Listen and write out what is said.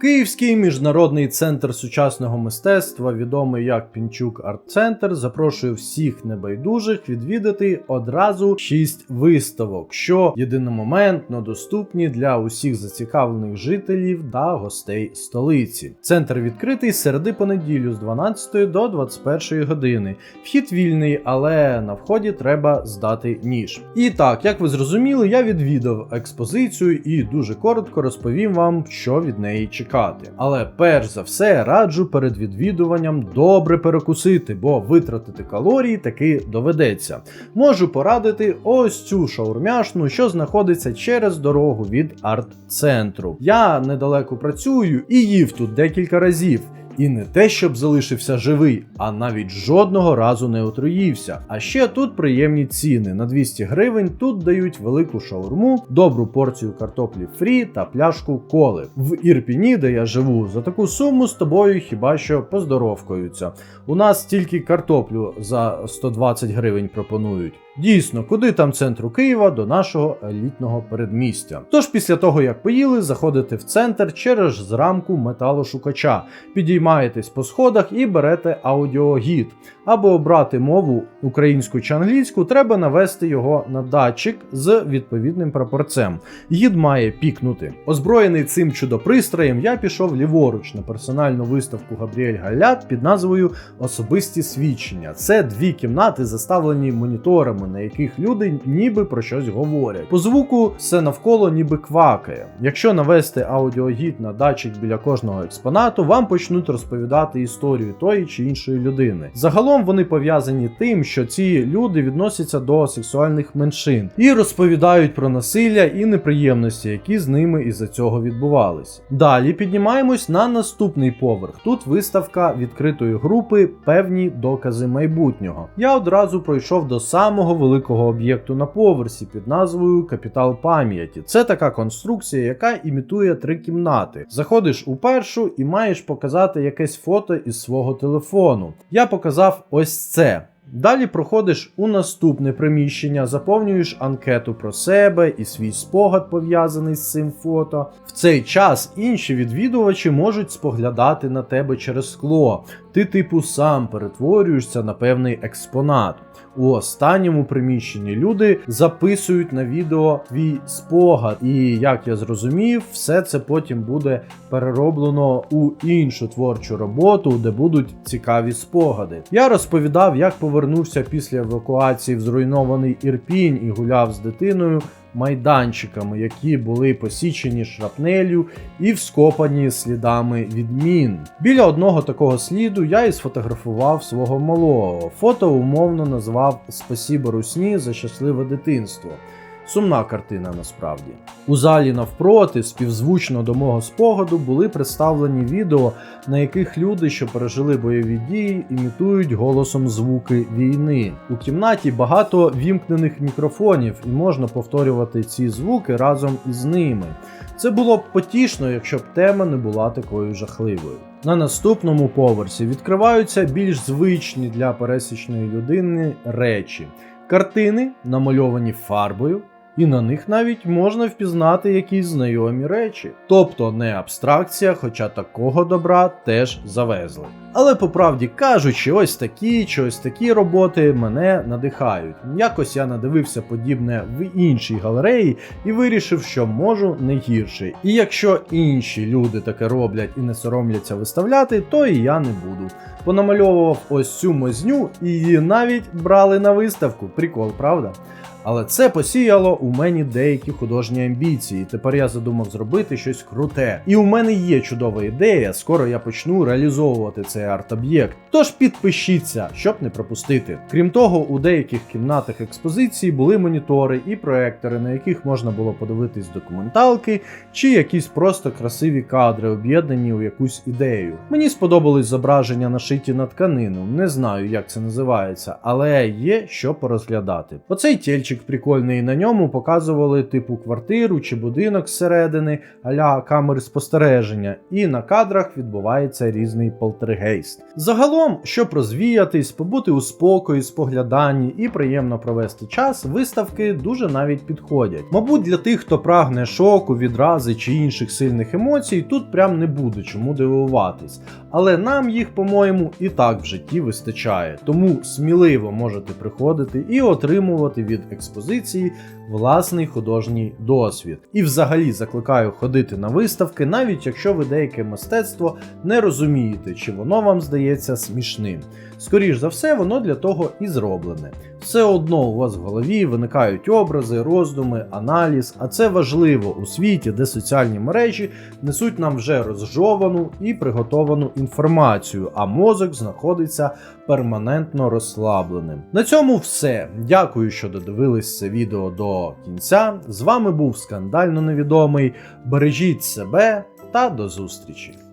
Київський міжнародний центр сучасного мистецтва, відомий як Пінчук Арт-Центр, запрошує всіх небайдужих відвідати одразу шість виставок, що єдиномоментно доступні для усіх зацікавлених жителів та гостей столиці. Центр відкритий середи по неділю з 12 до 21 години. Вхід вільний, але на вході треба здати ніж. І так, як ви зрозуміли, я відвідав експозицію і дуже коротко розповім вам, що від неї чекати. Але перш за все раджу перед відвідуванням добре перекусити, бо витратити калорії таки доведеться. Можу порадити ось цю шаурмяшну, що знаходиться через дорогу від арт-центру. Я недалеко працюю і їв тут декілька разів. І не те, щоб залишився живий, а навіть жодного разу не отруївся. А ще тут приємні ціни. На 200 гривень тут дають велику шаурму, добру порцію картоплі фрі та пляшку коли. В Ірпіні, де я живу, за таку суму з тобою хіба що поздоровкаються. У нас тільки картоплю за 120 гривень пропонують. Дійсно, куди там центру Києва до нашого елітного передмістя. Тож після того, як поїли, заходите в центр через зрамку металошукача, підіймаєтесь по сходах і берете аудіогід. Аби обрати мову українську чи англійську, треба навести його на датчик з відповідним прапорцем. Гід має пікнути. Озброєний цим чудопристроєм, я пішов ліворуч на персональну виставку Габріель Галят під назвою Особисті свідчення. Це дві кімнати, заставлені моніторами, на яких люди ніби про щось говорять. По звуку все навколо ніби квакає. Якщо навести аудіогід на датчик біля кожного експонату, вам почнуть розповідати історію тої чи іншої людини. Загалом вони пов'язані тим, що ці люди відносяться до сексуальних меншин і розповідають про насилля і неприємності, які з ними із-за цього відбувались. Далі піднімаємось на наступний поверх. Тут виставка відкритої групи Певні докази майбутнього. Я одразу пройшов до самого великого об'єкту на поверсі під назвою Капітал пам'яті. Це така конструкція, яка імітує три кімнати. Заходиш у першу і маєш показати якесь фото із свого телефону. Я показав ось це. Далі проходиш у наступне приміщення, заповнюєш анкету про себе і свій спогад пов'язаний з цим фото. В цей час інші відвідувачі можуть споглядати на тебе через скло. Ти, типу, сам перетворюєшся на певний експонат. У останньому приміщенні люди записують на відео твій спогад, і як я зрозумів, все це потім буде перероблено у іншу творчу роботу, де будуть цікаві спогади. Я розповідав, як повернувся після евакуації в зруйнований Ірпінь і гуляв з дитиною майданчиками, які були посічені шрапнелю і вскопані слідами відмін. Біля одного такого сліду я і сфотографував свого малого. Фото умовно назвав Спасіба Русні за щасливе дитинство. Сумна картина насправді. У залі навпроти, співзвучно до мого спогаду, були представлені відео, на яких люди, що пережили бойові дії, імітують голосом звуки війни. У кімнаті багато вімкнених мікрофонів, і можна повторювати ці звуки разом із ними. Це було б потішно, якщо б тема не була такою жахливою. На наступному поверсі відкриваються більш звичні для пересічної людини речі. Картини, намальовані фарбою, і на них навіть можна впізнати якісь знайомі речі. Тобто не абстракція, хоча такого добра теж завезли. Але по правді кажучи, ось такі чи ось такі роботи мене надихають. Якось я надивився подібне в іншій галереї і вирішив, що можу не гірше. І якщо інші люди таке роблять і не соромляться виставляти, то і я не буду. Понамальовував ось цю мазню і її навіть брали на виставку. Прикол, правда? Але це посіяло у мені деякі художні амбіції. Тепер я задумав зробити щось круте. І у мене є чудова ідея. Скоро я почну реалізовувати цей арт-об'єкт. Тож підпишіться, щоб не пропустити. Крім того, у деяких кімнатах експозиції були монітори і проектори, на яких можна було подивитись документалки чи якісь просто красиві кадри, об'єднані у якусь ідею. Мені сподобались зображення нашиті на тканину. Не знаю, як це називається, але є що порозглядати. Оцей тільчик телевізорчик прикольний, на ньому показували типу квартиру чи будинок зсередини, аля камери спостереження, і на кадрах відбувається різний полтергейст. Загалом, щоб розвіятись, побути у спокої, спогляданні і приємно провести час, виставки дуже навіть підходять. Мабуть, для тих, хто прагне шоку, відрази чи інших сильних емоцій, тут прям не буде чому дивуватись. Але нам їх, по-моєму, і так в житті вистачає. Тому сміливо можете приходити і отримувати від експозиції власний художній досвід. І взагалі закликаю ходити на виставки, навіть якщо ви деяке мистецтво не розумієте, чи воно вам здається смішним. Скоріш за все, воно для того і зроблене. Все одно у вас в голові виникають образи, роздуми, аналіз, а це важливо у світі, де соціальні мережі несуть нам вже розжовану і приготовану інформацію, а мозок знаходиться перманентно розслабленим. На цьому все. Дякую, що додивились це відео до кінця. З вами був скандально невідомий. Бережіть себе та до зустрічі!